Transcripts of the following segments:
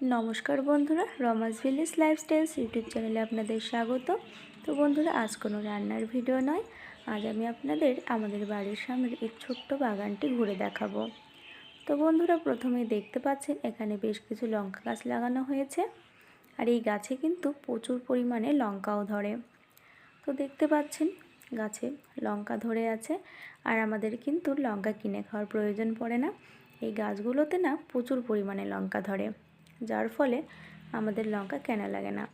নমস্কার বন্ধুরা, রমাস village lifestyles YouTube চ্যানেলে আপনাদের স্বাগত। তো বন্ধুরা, আজ কোনো রান্নার ভিডিও নয়। আজ আমি আপনাদের, আমাদের বাড়ির সামনের এই ছোট্ট বাগানটি ঘুরে দেখাবো। তো বন্ধুরা, প্রথমেই দেখতে পাচ্ছেন, এখানে বেশ কিছু লঙ্কা গাছ লাগানো হয়েছে। আর এই গাছে কিন্তু প্রচুর পরিমাণে লঙ্কাও ধরে। তো দেখতে পাচ্ছেন, গাছে লঙ্কা ধরে আছে। আর আমাদের কিন্তু লঙ্কা কিনে খাওয়ার প্রয়োজন পড়ে না। এই গাছগুলোতে না প্রচুর পরিমাণে লঙ্কা ধরে। যার ফলে আমাদের লঙ্কা কেনা লাগে না?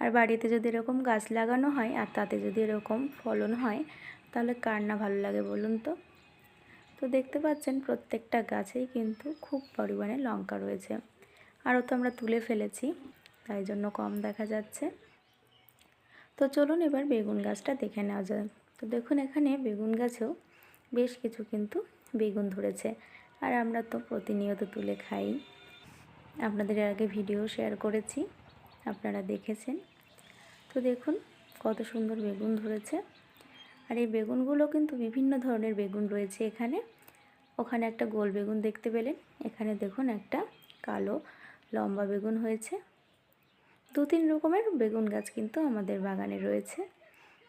আর বাড়িতে যদি এরকম গাছ লাগানো হয় আর তাতে যদি এরকম ফলন হয়, তাহলে কার না ভালো লাগে বলুন তো? তো দেখতে পাচ্ছেন প্রত্যেকটা গাছেই কিন্তু খুব পরিমাণে লঙ্কা রয়েছে। আরও তো আমরা তুলে ফেলেছি, তাই জন্য কম দেখা যাচ্ছে। তো চলুন এবার বেগুন গাছটা দেখে নেওয়া যায় তো দেখুন এখানে বেগুন গাছেও বেশ কিছু কিন্তু বেগুন ধরেছে। আর আমরা তো প্রতিনিয়ত তুলে খাই। আপনাদের আগে ভিডিও শেয়ার করেছি, আপনারা দেখেছেন। তো দেখুন, কত সুন্দর বেগুন ধরেছে। আর এই বেগুনগুলো কিন্তু বিভিন্ন ধরনের বেগুন রয়েছে এখানে। ওখানে একটা গোল বেগুন দেখতে পেলেন, এখানে দেখুন একটা কালো লম্বা বেগুন হয়েছে। দু তিন রকমের বেগুন গাছ কিন্তু আমাদের বাগানে রয়েছে।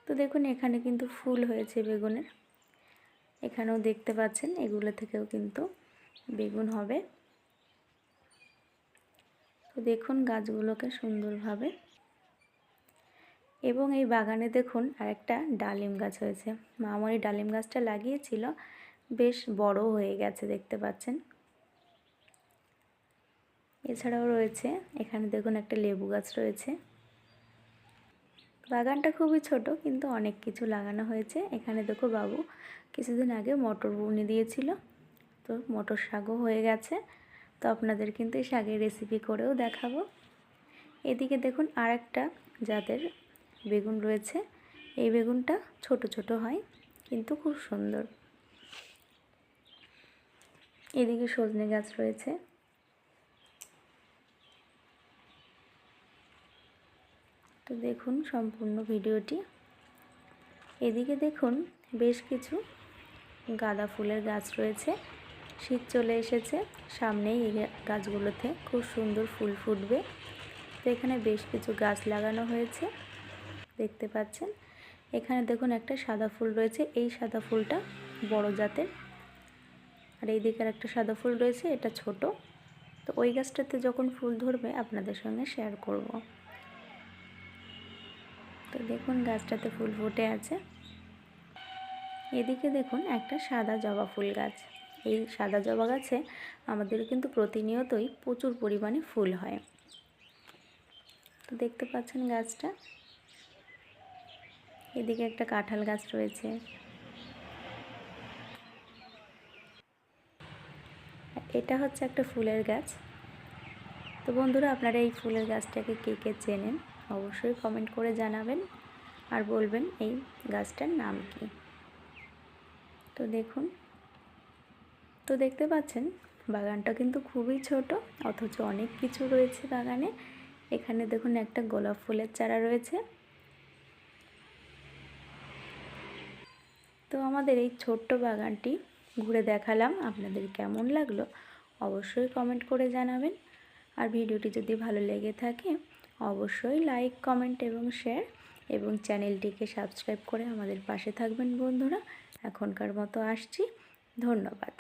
তো দেখুন, এখানে কিন্তু ফুল হয়েছে বেগুনের। এখানেও দেখতে পাচ্ছেন, এগুলো থেকেও কিন্তু বেগুন হবে। তো দেখুন গাছগুলোকে সুন্দরভাবে। এবং এই বাগানে দেখুন আরেকটা ডালিম গাছ হয়েছে। মা আমার এই ডালিম গাছটা লাগিয়েছিল, বেশ বড় হয়ে গেছে দেখতে পাচ্ছেন। এছাড়াও রয়েছে, এখানে দেখুন একটা লেবু গাছ রয়েছে। বাগানটা খুবই ছোট, কিন্তু অনেক কিছু লাগানো হয়েছে। এখানে দেখো বাবু, কিছুদিন আগে মটর বুনি দিয়েছিল, তো মটর শাকও হয়ে গেছে। তো আপনাদের কিন্তু এই শাকের রেসিপি করেও দেখাবো। এদিকে দেখুন আর একটা যাদের বেগুন রয়েছে। এই বেগুনটা ছোট ছোট হয়, কিন্তু খুব সুন্দর। এদিকে সজনে গাছ রয়েছে। তো দেখুন সম্পূর্ণ ভিডিওটি। এদিকে দেখুন বেশ কিছু গাঁদা ফুলের গাছ রয়েছে। শীত চলে এসেছে। সামনেই এই গাছগুলোতে খুব সুন্দর ফুল ফুটবে। তো এখানে বেশ কিছু গাছ লাগানো হয়েছে। দেখতে পাচ্ছেন? এখানে দেখুন একটা সাদা ফুল রয়েছে। এই সাদা ফুলটা বড় জাতের। আর এই দিকের একটা সাদা ফুল রয়েছে, এটা ছোট। তো ওই গাছটাতে যখন ফুল ধরবে, আপনাদের সঙ্গে শেয়ার করব। তো দেখুন গাছটাতে ফুল ফুটে আছে। এদিকে দেখুন একটা সাদা জবা ফুল গাছ। এই সাদা জবা গাছে আমাদের কিন্তু প্রতিনিয়তই প্রচুর পরিমাণে ফুল হয়। তো দেখতে পাচ্ছেন গাছটা। এদিকে একটা কাঁঠাল গাছ রয়েছে। এটা হচ্ছে একটা ফুলের গাছ। তো বন্ধুরা, আপনারা এই ফুলের গাছটাকে কে কে চেনেন অবশ্যই কমেন্ট করে জানাবেন আর বলবেন এই গাছটার নাম কি। তো দেখুন তো দেখতে পাচ্ছেন, বাগানটা কিন্তু খুবই ছোট, অথচ অনেক কিছু রয়েছে বাগানে। এখানে দেখুন একটা গোলাপ ফুলের চারা রয়েছে। তো আমাদের এই ছোট্ট বাগানটি ঘুরে দেখালাম, আপনাদের কেমন লাগল অবশ্যই কমেন্ট করে জানাবেন। আর ভিডিওটি যদি ভালো লেগে থাকে, অবশ্যই লাইক, কমেন্ট এবং শেয়ার এবং চ্যানেলটিকে সাবস্ক্রাইব করে আমাদের পাশে থাকবেন বন্ধুরা। এখনকার মতো আসছি, ধন্যবাদ।